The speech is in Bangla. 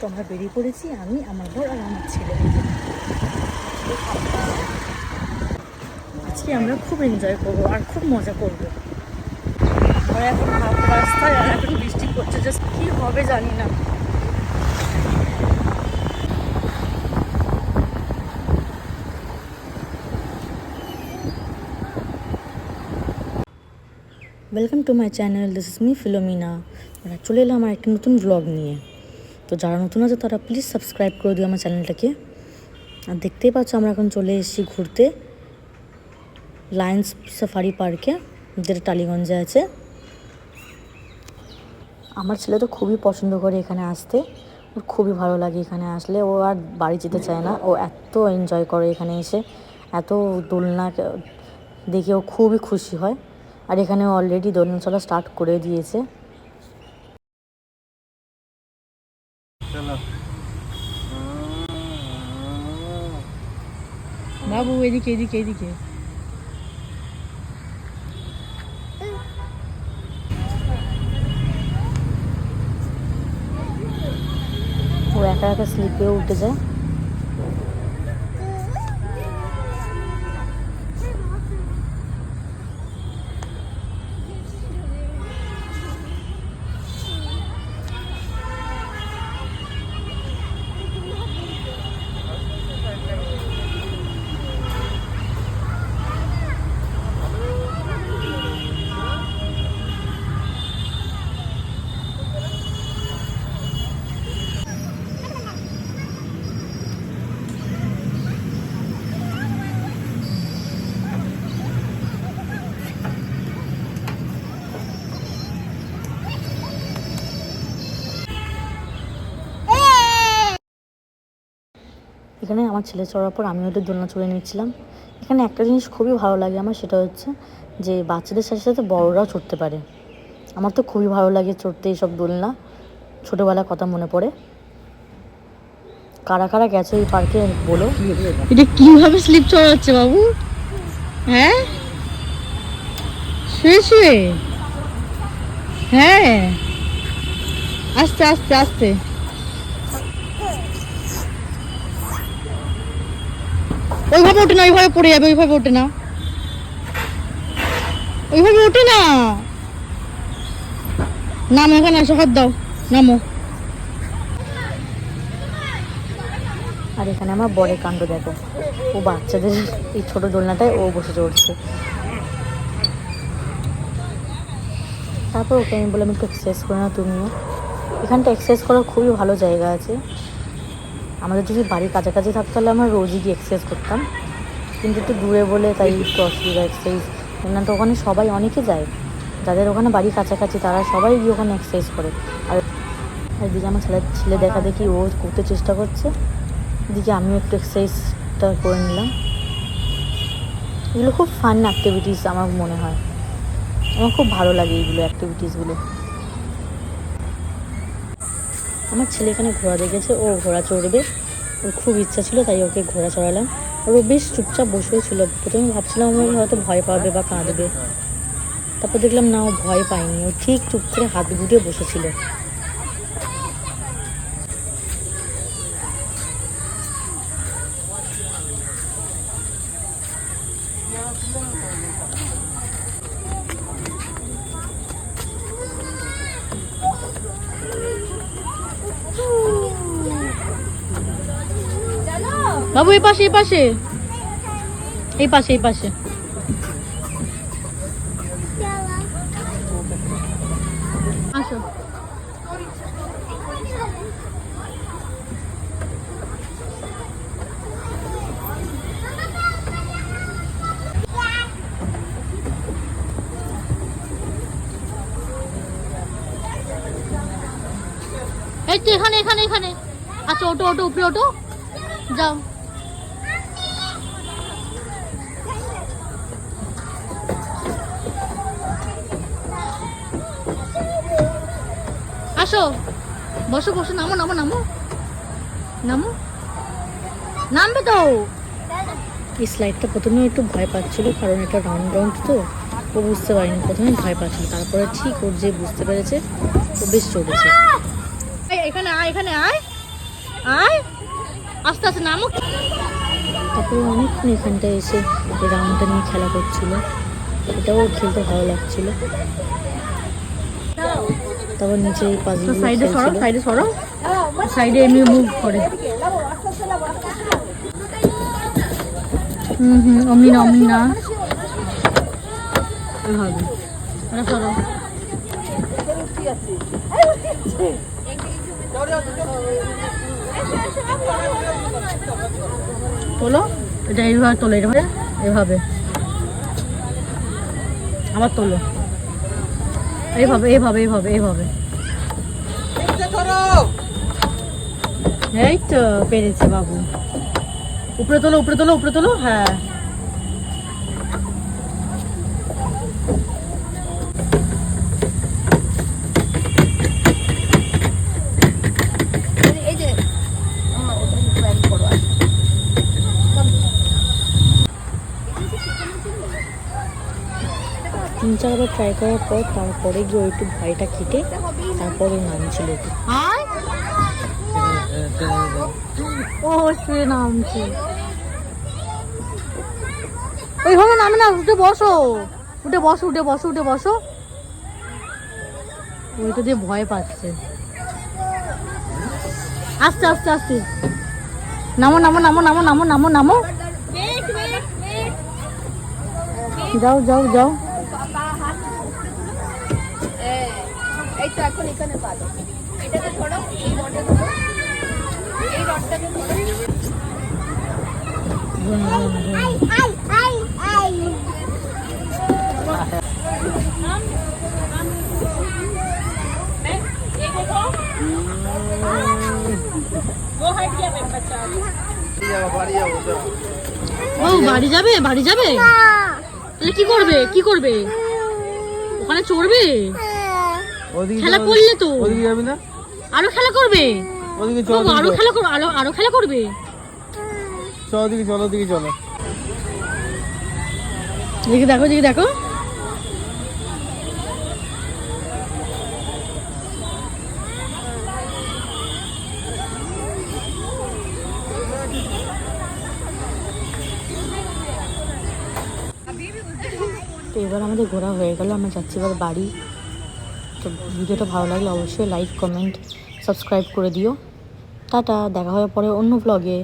তো আমরা বেরিয়ে পড়েছি, আমি, আমার বর আর আমার ছেলে। আজকে আমরা খুব এনজয় করব আর খুব মজা করব। আর এখন হাফ রাস্তায় আর এখন বৃষ্টি পড়ছে জাস্ট কী হবে জানি না। Welcome to my channel this is me Philomena আমরা চলে এলাম আমার একটা নতুন ব্লগ নিয়ে। তো যারা নতুন আছে, তারা প্লিজ সাবস্ক্রাইব করে দিও আমার চ্যানেলটাকে আর দেখতেই পাচ্ছ আমরা এখন চলে এসেছি ঘুরতে। লায়ন্স সাফারি পার্কে যেটা টালিগঞ্জে আছে। আমার ছেলে তো খুবই পছন্দ করে এখানে আসতে। ওর খুবই ভালো লাগে এখানে আসলে। ও আর বাড়ি যেতে চায় না। ও এত এনজয় করে এখানে এসে। এত দোলনা দেখে ও খুবই খুশি হয়। আর এখানে অলরেডি দোলনা চলা স্টার্ট করে দিয়েছে। বাবু এদিকে এদিকে এদিকে। ও একা একা স্লিপেও উঠে যায়। এখানে আমার ছেলে চড়ার পর আমিও একটু দোলনা চড়ে নিচ্ছিলাম। এখানে একটা জিনিস খুবই ভালো লাগে আমার, সেটা হচ্ছে যে বাচ্চাদের সাথে সাথে বড়রাও চড়তে পারে। আমার তো খুবই ভালো লাগে চড়তে এইসব দোলনা, ছোটোবেলার কথা মনে পড়ে। কারা কারা গেছে এই পার্কে বলো। এটা কীভাবে স্লিপ চড়াচ্ছে বাবু? হ্যাঁ? শুয়ে শুয়ে? হ্যাঁ? আস্তে আস্তে আস্তে। ওইভাবে ওঠে না, ওইভাবে পড়ে যাবে, ওইভাবে ওঠে না। ওইভাবে ওঠে না। নামো এখানে, এসে, হাত দাও, নামো। আর এখানে আমার বরের কাণ্ড দেখো। ও বাচ্চাদের এই ছোট দোলনাটায় ও বসে চড়ছে তারপর ওকে আমি বললাম, একটু এক্সারসাইজ করে না তুমিও। এখানটা এক্সারসাইজ করার খুবই ভালো জায়গা আছে। আমাদের যদি বাড়ির কাছাকাছি থাকতো তাহলে আমরা রোজই গিয়ে এক্সারসাইজ করতাম। কিন্তু একটু দূরে বলে তাই একটু অসুবিধা এক্সারসাইজ না তো ওখানে সবাই অনেকে যায়। যাদের ওখানে বাড়ি কাছাকাছি তারা সবাই গিয়ে ওখানে এক্সারসাইজ করে। আর আর এদিকে আমার ছেলে ছেলে দেখা দেখি ও করতে চেষ্টা করছে। এদিকে আমিও একটু এক্সারসাইজটা করে নিলাম। এগুলো খুব ফান অ্যাক্টিভিটিস আমার মনে হয়। আমার খুব ভালো লাগে এইগুলো অ্যাক্টিভিটিসগুলো আমার ছেলে এখানে ঘোড়া দেখেছে, ও ঘোড়া চড়বে। ওর খুব ইচ্ছা ছিল, তাই ওকে ঘোড়া চড়ালাম। আর ও বেশ চুপচাপ বসেও ছিল। প্রথমে ভাবছিলাম ও হয়তো ভয় পাবে বা কাঁদবে। তারপর দেখলাম না, ও ভয় পায়নি। ও ঠিক চুপ করে হাত গুটিয়ে বসেছিল। বাবু, এই পাশে এই পাশে। এই পাশে এই পাশে। আসো। এই তো এখানে এখানে এখানে। আচ্ছা ওটো ওটো উপরে ওটো যাও। আসো বসো বসো, নামো নামো নামো। নামো। নামবে তো। এই স্লাইডটা প্রথমে একটু ভয় পাচ্ছিল, কারণ এটা রাউন্ড রাউন্ড তো। ও বুঝতে পারিনি প্রথমে ভয় পাচ্ছিল। তারপরে ঠিক ওর যে বুঝতে পেরেছে, ও বেশ চলেছে। এখানে আয় এখানে আয়। আয়। আস্তে আস্তে নামো। তারপরে অনেকক্ষণ এখানটায় এসে রাউন্ডটা নিয়ে খেলা করছিল। এটাও খেলতে ভালো লাগছিল। তারপর নিচে এই তো সাইডে সরো সাইডে সরো। সাইডে এমনি মুভ করে। হুম হুম অমনি না অমনি না এটা সরো। তোলো। এটা এইভাবে তোলো এভাবে এভাবে আবার তোলো। এইভাবে এইভাবে এইভাবে এইভাবে এই তো পেরেছে বাবু। উপরে তোলো উপরে তোলো উপরে তোলো হ্যাঁ। তিন চারবার ট্রাই করার পর তারপরে গিয়ে ওই একটু ভয়টা কেটে তারপরে নামছিল একটু ও শুয়ে নামছে। ওইভাবে নামে না উঠে বসো। উঠে বসো উঠে বসো উঠে বসো। ওই তো দিয়ে ভয় পাচ্ছে। আস্তে আস্তে আস্তে। নামো নামো নামো নামো নামো নামো নামো। যাও যাও যাও। এই তো এখন এখানে পালো। এটাকে ধরো এই রডে ধরো এই রডটাকে ধরো। ও বাড়ি যাবে? বাড়ি যাবে? তাহলে কি করবে? কি করবে? ওখানে চড়বে? খেলা করলে তো। ওদিকে যাবি না? আরও খেলা করবে? ওদিকে চল আরও খেলা করবে আরও আরও খেলা করবে? চল ওদিকে চলো ওদিকে চলো। দেখে দেখো দেখে দেখো। তো এবার আমাদের ঘোরা হয়ে গেল আমরা যাচ্ছি এবার বাড়ি। তো ভিডিওটা ভালো লাগলে অবশ্যই লাইক কমেন্ট সাবস্ক্রাইব করে দিও। টাটা, দেখা হয়ে পরে অন্য ব্লগে